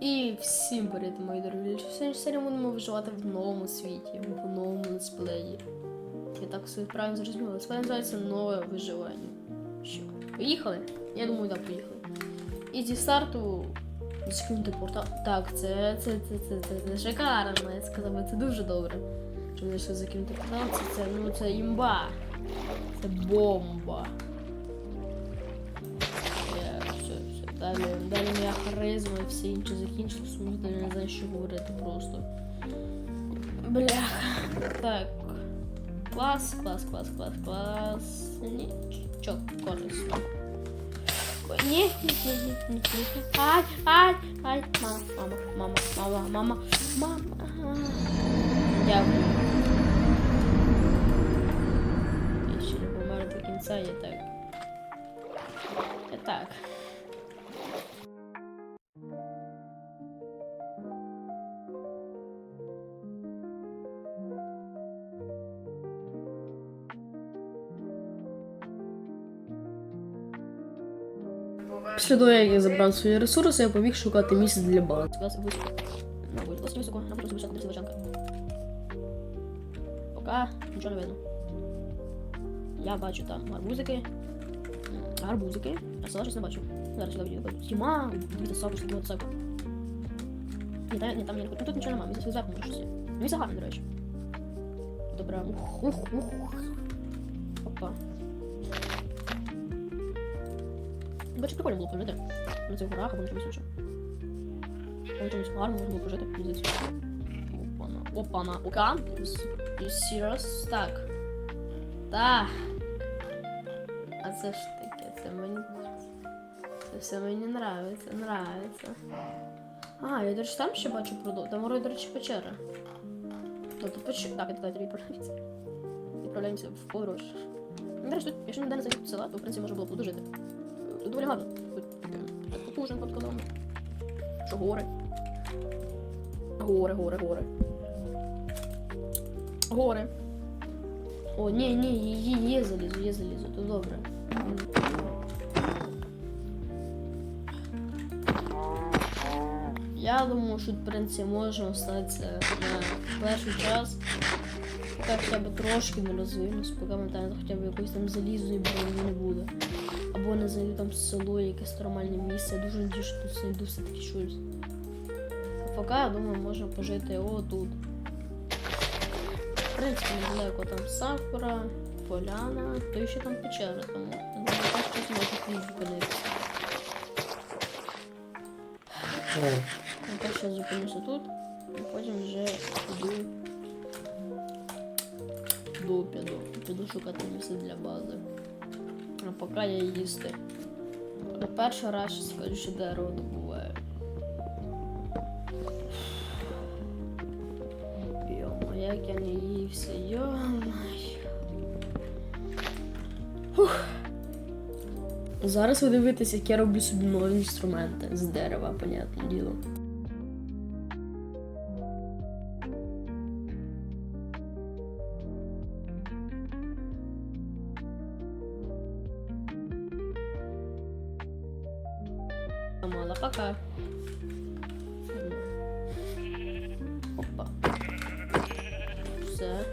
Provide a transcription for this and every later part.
І всім привіт, мої дорогі. В сьогоднішній серії будемо виживати в новому світі, в новому летсплеї. Я так собі правильно зрозуміла. Летсплей називається нове виживання. Що? Поїхали? Я думаю, так, поїхали. І зі старту скинути портал. Так, це, це, це, це, це, це шикарно, я сказав, це дуже добре. Що вони ще закинути портал, це, це, ну, це імба. Це бомба. Далі, далі моя харизма і все інше закінчилось, що не знаю, що говорити просто. Бляха. Так. Клас, клас, клас, клас, клас. Ні, чо, корисно. Ні, ні, ні, ні, ні, ні. Ай, ай, ай, мама, мама, мама, мама, мама, мама. Дякую. Я ще не помер до кінця, я так. Я так. Після того, як я забрав свої ресурси, я побіг шукати місце для бази. 20 високо. Ну, 28 високо, нам просто високо, десь. Пока нічого не видно. Я бачу там гарбузики. Гарбузики. А села щось не бачу. Зараз сюди відійду. Тіма, дивіться, саку, що тут саку. Ні, там, ні, там не Ну тут нічого немає, місяць може щось. Ну і до речі. Добре. Ух, ух, ух. Опа. Бачу, прикольно було пожити. На цих горах або на чомусь іншому. На чомусь гарно можна було пожити. Опана. Опана. Окампус. You serious? Так. Так. А це ж таке, це мені. Це все мені нравиться, нравиться. А, я, до речі, там ще бачу продукт. Там, вроде, до речі, печера. Тобто печера. Так, это давайте відправляємося. Відправляємося в подорож. Ну, До речі, тут, якщо ніде не зайти в села, то, в принципі, можна було б жити. Доволі гарно. Тут таке, так. Що гори. Гори, гори, гори. Гори. О, ні, ні, є, є залізо, є залізо, то добре. Я думаю, що в принципі можна остатися на перший час. Так хоча б трошки не розвинусь, поки ми там хоча б якоїсь там залізної броні не буде. Або не знайду там село, якесь нормальне місце. Я дуже надію, що тут знайду все-таки щось. А поки, я думаю, можна пожити отут. В принципі, недалеко там сакура, поляна, то ще там печера, тому я думаю, там щось може зупинитися. Я перше зупинюся тут, і потім вже піду піду, піду, піду шукати місце для бази. А поки я їсти. Перший раз ще скажу, що дерево добуваю. Йома, як я не ївся, йомай. Фух. Зараз ви дивитесь, як я роблю собі нові інструменти з дерева, понятне діло. Опа. Все.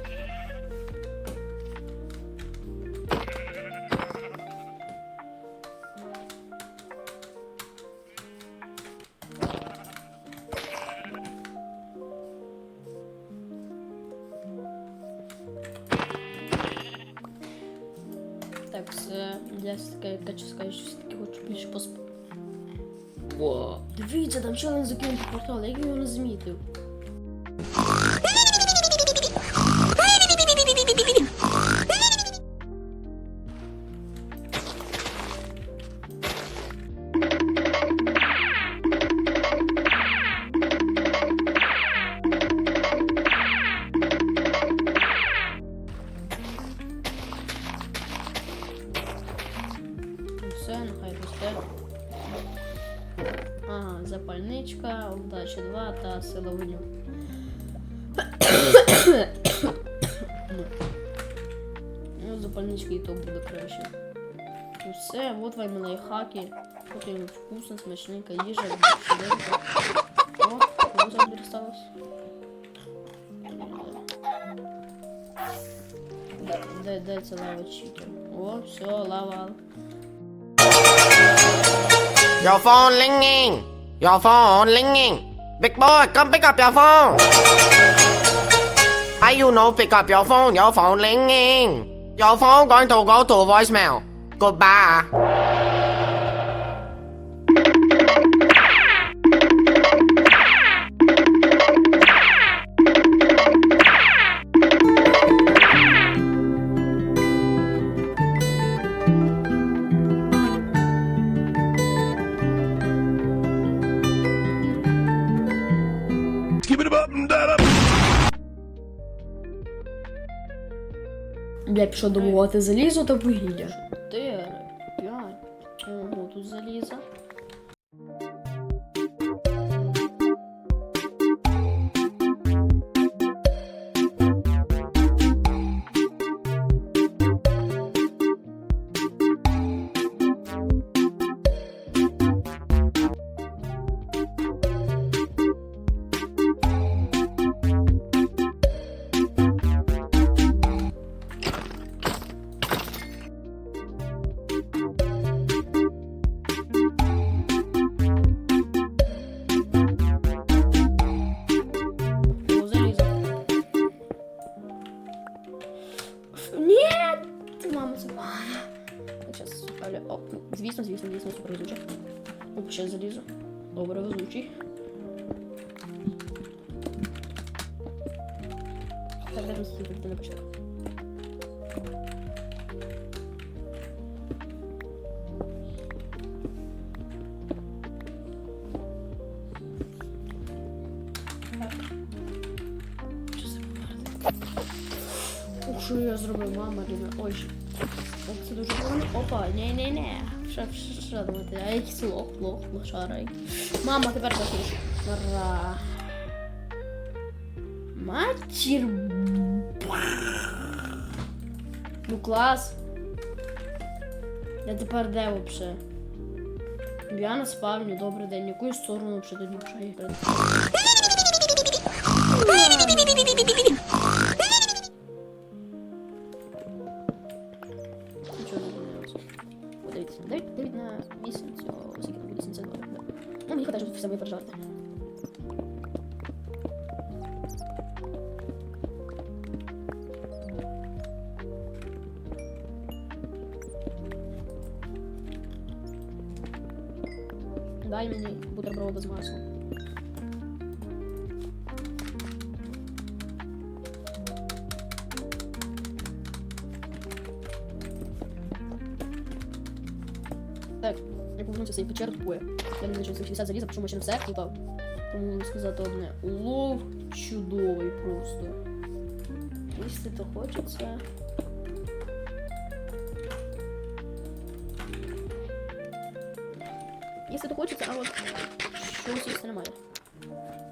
Так, все. Я таке, хочу сказати, що все-таки хочу більше поспати. Во. Дивіться, там ще один закинутий все, от вам лайфхаки. Потім вкусно, смачненька їжа, швиденько. осталось. Де, де, де це лава читер? О, все, лава. Your phone ringing. Your phone ringing. Big boy, come pick up your phone. Why you no pick up your phone? Your phone ringing. Your phone going to go to voicemail. Goodbye. Бля, пішов добувати залізо та вугілля. Чотири, п'ять. Ого, тут залізо. Добре, везучий. Так, даже сидіти не почав. Що це померти? Ух, що я зробив, мама рідна. Що, що, що думати? А якийсь лох, лох, лошара. Мама, тепер захищу. Ра. Матір. Ну клас. Я тепер де вообще? Я на спавні, добрий день. Яку сторону взагалі тоді вже 9, 9 на 8, то скільки там 80 доларів. Да. Ну, мені хватає, щоб все випержувати. Дай мені бутерброда з маслом. Я повернувся в цей печер тупує. Я не знаю, що це 60 заліза, причому ще не все кліпав. Тому сказати одне. Улов чудовий просто. Їсти то хочеться. Їсти то хочеться, а от щось немає.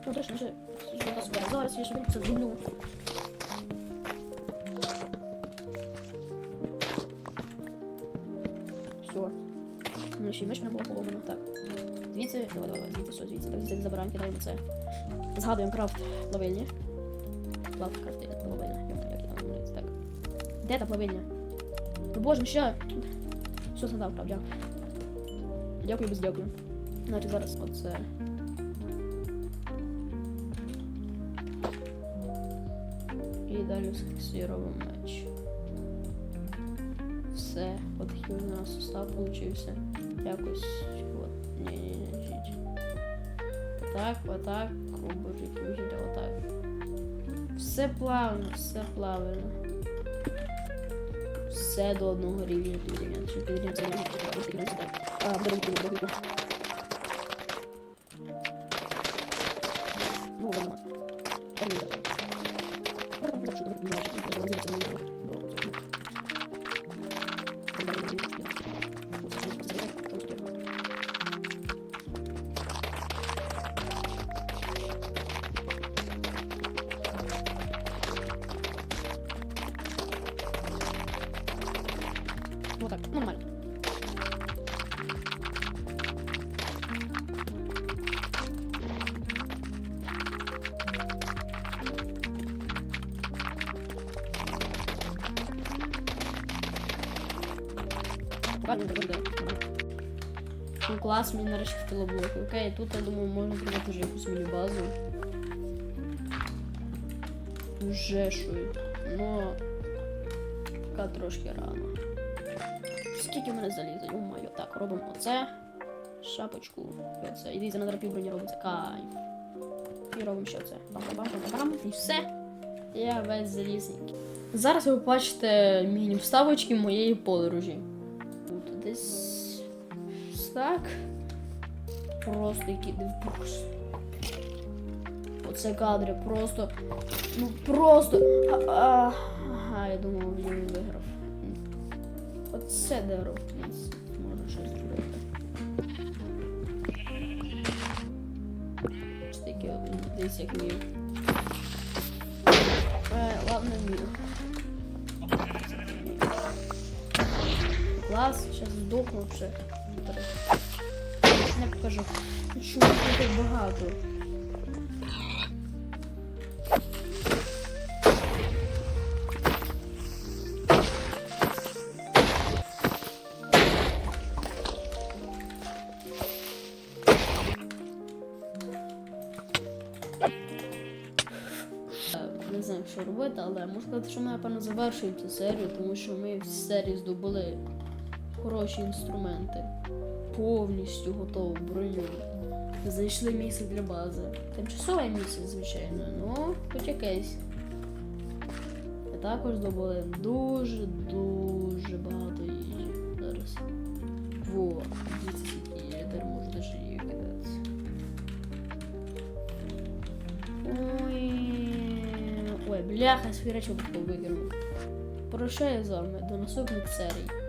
Ну, точно, вже. Зараз я швидко зроблю. Ще й меч мене було поломано. Так. Звідси, давай, давай, звідси, все, звідси. Так, звідси забираємо, кидаємо це. Згадуємо крафт плавильні. Крафт, крафт, як плавильня. Як я там говориться, так. Де та плавильня? Ну боже, ну ще. Все згадав, прав, дякую. Дякую, без дякую. Значить, зараз оце. І далі зафіксуємо меч. Все, от такий у нас состав получився. Якось. От. Ні, ні, ні, жіть. Так, отак. О, боже, який отак. Все плавно, все плавно. Все до одного рівня це рівня, то треба. А, беремо другу. Ну, ладно. Вот так, нормально. Ну класс, мне нарешті блок. Окей, тут я думаю можно зробити уже якусь міні-базу. Уже шую. Но пока трошки рано. Скільки в мене заліза? Йо-моє. Так, робимо оце. Шапочку. Оце. І дивіться, на пів броні робиться. Кайф. І робимо ще це. Бам-бам-бам-бам. І все. Я весь залізненький. Зараз ви побачите міні-вставочки моєї подорожі. Тут десь так. Просто які дивбокс. Оце кадри просто. Ну просто. Ага, я думав, він виграв. Оце дерево, в принципі, можна щось зробити. Ось таке от, десь як вмію. Е, ладно, вмію. Клас, сейчас здохну вже. Не покажу. Чому тут багато? Що робити, але можу сказати, що ми напевно завершуємо цю серію, тому що ми в серії здобули хороші інструменти. Повністю готову броню. Знайшли місце для бази. Тимчасове місце, звичайно, ну хоч якесь. І також здобули дуже-дуже багато їжі. Зараз. Во, дивіться, скільки я тепер можу даже її кидати. Бляха, свірачок викинув. Прощаю з вами до наступних серій.